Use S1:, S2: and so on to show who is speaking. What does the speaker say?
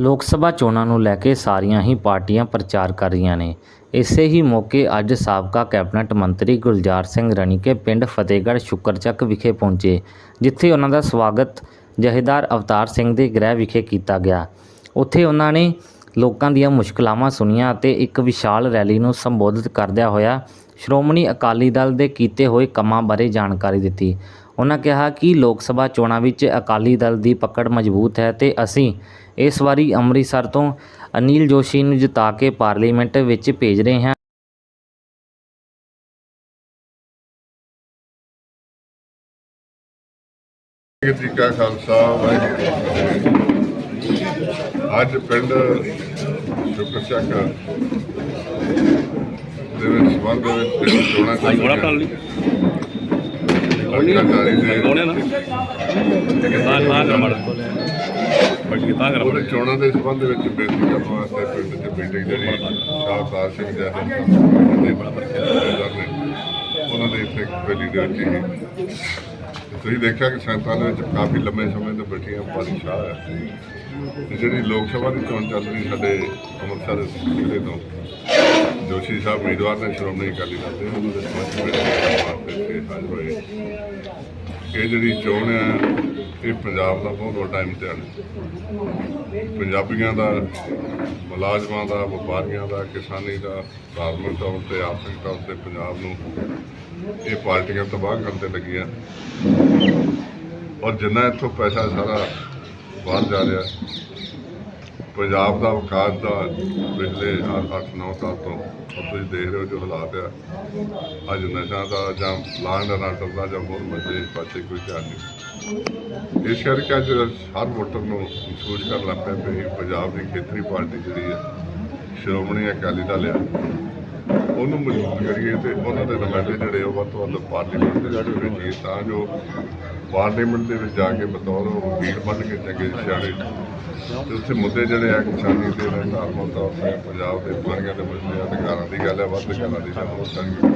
S1: ਲੋਕ ਸਭਾ ਚੋਣਾਂ ਨੂੰ ਲੈ ਕੇ ਸਾਰੀਆਂ ਹੀ ਪਾਰਟੀਆਂ ਪ੍ਰਚਾਰ ਕਰ ਰਹੀਆਂ ਨੇ। ਇਸੇ ਹੀ ਮੌਕੇ ਅੱਜ ਸਾਬਕਾ ਕੈਬਨਿਟ ਮੰਤਰੀ ਗੁਲਜ਼ਾਰ ਸਿੰਘ ਰਣੀਕੇ ਪਿੰਡ ਫਤਿਹਗੜ੍ਹ ਸ਼ੁਕਰਚੱਕ ਵਿਖੇ ਪਹੁੰਚੇ, ਜਿੱਥੇ ਉਹਨਾਂ ਦਾ ਸਵਾਗਤ ਜਹੇਦਾਰ ਅਵਤਾਰ ਸਿੰਘ ਦੇ ਗ੍ਰਹਿ ਵਿਖੇ ਕੀਤਾ ਗਿਆ। ਉੱਥੇ ਉਹਨਾਂ ਨੇ ਲੋਕਾਂ ਦੀਆਂ ਮੁਸ਼ਕਲਾਵਾਂ ਸੁਣੀਆਂ ਅਤੇ ਇੱਕ ਵਿਸ਼ਾਲ ਰੈਲੀ ਨੂੰ ਸੰਬੋਧਿਤ ਕਰਦਿਆਂ ਹੋਇਆ ਸ਼੍ਰੋਮਣੀ ਅਕਾਲੀ ਦਲ ਦੇ ਕੀਤੇ ਹੋਏ ਕੰਮਾਂ ਬਾਰੇ ਜਾਣਕਾਰੀ ਦਿੱਤੀ। ਉਹਨਾਂ ਕਿਹਾ ਕਿ ਲੋਕ ਸਭਾ ਚੋਣਾਂ ਵਿੱਚ ਅਕਾਲੀ ਦਲ ਦੀ ਪਕੜ ਮਜ਼ਬੂਤ ਹੈ ਤੇ ਅਸੀਂ ਇਸ ਵਾਰੀ ਅੰਮ੍ਰਿਤਸਰ ਤੋਂ ਅਨਿਲ ਜੋਸ਼ੀ ਨੂੰ ਜਿਤਾ ਕੇ ਪਾਰਲੀਮੈਂਟ ਵਿੱਚ ਭੇਜ ਰਹੇ ਹਾਂ।
S2: ਜੀ ਕਾ ਖਾਲਸਾ ਅੱਜ ਪਿੰਡ ਸ਼ੁਕਰਚੱਕ ਦੇ ਵਿੱਚ ਸੰਬੰਧ ਦੇ ਵਿੱਚ ਪਿੰਡ ਚੋਣਾਂ
S3: ਥੋੜਾ ਕਰ ਲਈ
S2: ਚੋਣਾਂ ਦੇ ਸੰਬੰਧ ਵਿੱਚ ਬੇਨਤੀ ਕਰਨ ਵਾਸਤੇ ਪਿੰਡ ਮੀਟਿੰਗ ਜਿਹੜੀ ਸ਼ਾਹਕਾਰ ਸਿੰਘ ਜਹਨ ਦੇ ਉਹਨਾਂ ਦੇ ਇੱਥੇ ਦੇ ਵਿੱਚ ਹੀ ਤੁਸੀਂ ਦੇਖਿਆ ਕਿ ਸੰਤਾਂ ਦੇ ਵਿੱਚ ਕਾਫੀ ਲੰਮੇ ਸਮੇਂ ਤੋਂ ਬੈਠੀਆਂ ਬਾਦਸ਼ਾਹ ਹੈ ਤੇ ਜਿਹੜੀ ਲੋਕ ਸਭਾ ਦੀ ਚੋਣ ਚੱਲ ਰਹੀ ਸਾਡੇ ਅੰਮ੍ਰਿਤਸਰ ਜ਼ਿਲ੍ਹੇ ਤੋਂ, ਜੋਸ਼ੀ ਸਾਹਿਬ ਉਮੀਦਵਾਰ ਨੇ ਸ਼੍ਰੋਮਣੀ ਅਕਾਲੀ ਦਲ ਦੇ, ਉਹਨਾਂ ਦੇ ਸਮਝ ਵਿੱਚ ਹਾਜ਼ਰ ਹੋਏ। ਇਹ ਜਿਹੜੀ ਚੋਣ ਹੈ ਇਹ ਪੰਜਾਬ ਦਾ ਬਹੁਤ ਵੱਡਾ ਇਮਤਿਹਾਨ ਹੈ। ਪੰਜਾਬੀਆਂ ਦਾ, ਮੁਲਾਜ਼ਮਾਂ ਦਾ, ਵਪਾਰੀਆਂ ਦਾ, ਕਿਸਾਨੀ ਦਾ, ਧਾਰਮਿਕ ਤੌਰ ਤੇ, ਆਰਥਿਕ ਤੌਰ ਤੇ ਪੰਜਾਬ ਨੂੰ ਇਹ ਪਾਰਟੀਆਂ ਤਬਾਹ ਕਰਨ ਤੇ ਲੱਗੀਆਂ। ਔਰ ਜਿੰਨਾ ਇੱਥੋਂ ਪੈਸਾ ਸਾਰਾ ਬਾਹਰ ਜਾ ਰਿਹਾ ਪੰਜਾਬ ਦਾ ਵਿਕਾਸ ਦਾ ਪਿਛਲੇ 8-9 ਸਾਲ ਤੋਂ ਤੁਸੀਂ ਦੇਖ ਰਹੇ ਹੋ ਜੋ ਹਾਲਾਤ ਆ। ਅੱਜ ਨਸ਼ਾ ਦਾ ਜਾਂ ਲਾਂਡ ਆਰਡਰ ਦਾ ਜਾਂ ਹੋਰ ਮਸਲੇ ਪਾਸੇ ਕੋਈ ਧਿਆਨ ਨਹੀਂ। ਇਸ ਕਰਕੇ ਅੱਜ ਹਰ ਵੋਟਰ ਨੂੰ ਮਹਿਸੂਸ ਕਰਨ ਲੱਗ ਪਿਆ ਵੀ ਪੰਜਾਬ ਦੀ ਖੇਤਰੀ ਪਾਰਟੀ ਜਿਹੜੀ ਹੈ ਸ਼੍ਰੋਮਣੀ ਅਕਾਲੀ ਦਲ ਆ, ਉਹਨੂੰ ਮਜ਼ਬੂਤ ਕਰੀਏ ਤੇ ਉਹਨਾਂ ਦੇ ਨੁਮਾਇੰਦੇ ਜਿਹੜੇ ਉਹ ਵੱਧ ਤੋਂ ਵੱਧ ਪਾਰਲੀਮੈਂਟ ਦੇ ਵਿੱਚ ਭੇਜੀਏ ਤਾਂ ਜੋ ਪਾਰਲੀਮੈਂਟ ਦੇ ਵਿੱਚ ਜਾ ਕੇ ਬਤੌਰ ਵਕੀਲ ਬਣ ਕੇ ਚੰਗੇ ਸਿਆਣੇ ਤੇ ਉੱਥੇ ਮੁੱਦੇ ਜਿਹੜੇ ਆ, ਕਿਸਾਨੀ ਦੇ ਨੇ ਧਾਰਮਿਕ ਤੌਰ ਤੇ ਪੰਜਾਬ ਦੇ ਪਾਣੀਆਂ ਦੇ ਮਸਲੇ ਅਧਿਕਾਰਾਂ ਦੀ ਗੱਲ ਹੈ, ਵੱਧ ਗੱਲਾਂ ਦੀ ਜਾਂ ਹੋਰ ਸਾਰੀਆਂ